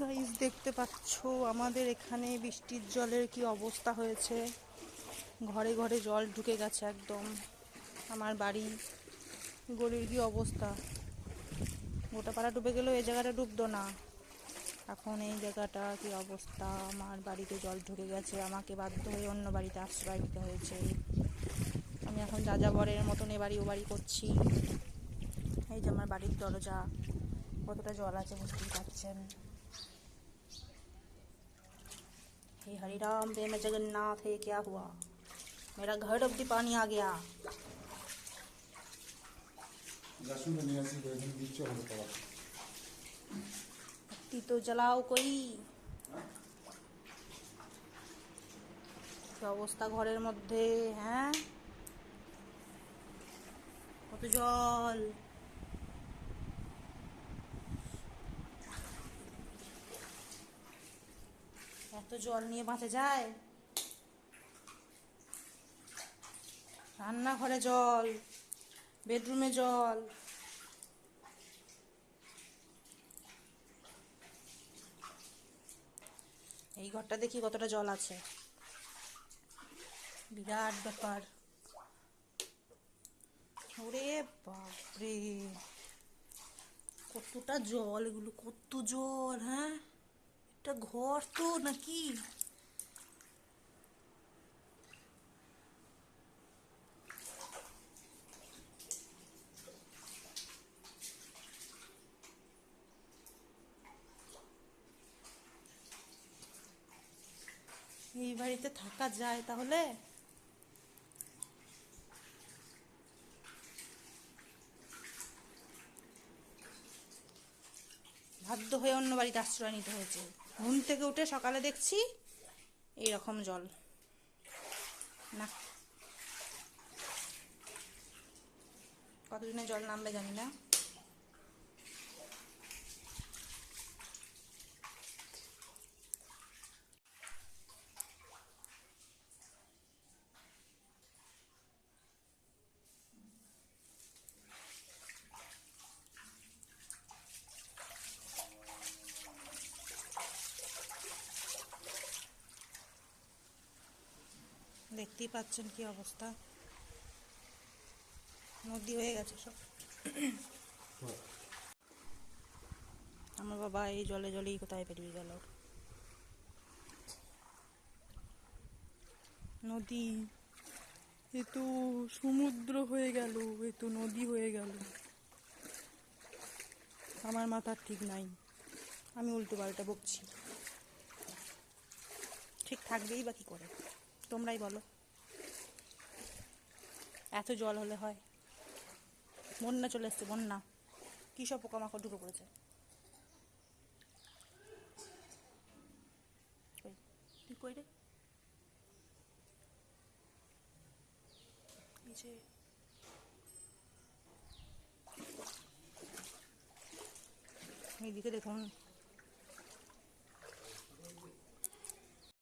Guys দেখতে পাচ্ছ আমাদের এখানে বৃষ্টির জলের কি অবস্থা হয়েছে? ঘরে ঘরে জল ঢুকে গেছে একদম। আমার বাড়ি, গলির কি অবস্থা? গোটা পাড়া ডুবে গেলেও এই জায়গাটা ডুবতো না। এখন এই জায়গাটা কি অবস্থা? আমার বাড়িতে জল ঢুকে গেছে, আমাকে বাধ্য হয়ে অন্য বাড়িতে আশ্রয় নিতে হয়েছে। আমি এখন যা যাবরের মতন এ বাড়ি ও বাড়ি করছি। এই যে আমার বাড়ির দরজা, কতটা জল আছে বুঝতেই পারছেন। हे हरि राम प्रेम जगन्नाथ है क्या हुआ मेरा घर अब्दी पानी आ गया लहसुन का नियासी बैगन बीच होने पड़ा बत्ती तो जलाओ कोई কি অবস্থা ঘরের মধ্যে হ্যাঁ কত জল এত জল নিয়ে বাঁচা যায়। রান্নাঘরে জল, বেডরুমে জল। এই ঘরটা দেখি কতটা জল আছে। বিরাট ব্যাপার। ওরে বাপরে! কতটা জল এগুলো, কত জল হ্যাঁ? এটা ঘর তো নাকি? এই বাড়িতে থাকা যায় তাহলে? বাধ্য হয়ে অন্য বাড়িতে আশ্রয় নিতে হয়েছে। ঘুম থেকে উঠে সকালে দেখছি এই রকম জল। না। কতদিনে জল নামবে জানি না। দেখতেই পাচ্ছেন কি অবস্থা। নদী হয়ে গেছে সব। আমার বাবা এই জলে জলেই কোথায় বেরিয়ে গেল। নদী, এ তো সমুদ্র হয়ে গেল, এ তো নদী হয়ে গেল। আমার মাথার ঠিক নাই। আমি উল্টো পাল্টা বকছি। ঠিক থাকবেই বা কি করে? তোমরাই বলো। এত জল হলে হয়। বন্যা চলে এসছে, বন্যা। কী সব পোকামাকড় ঢুকে পড়েছে? এইদিকে দেখুন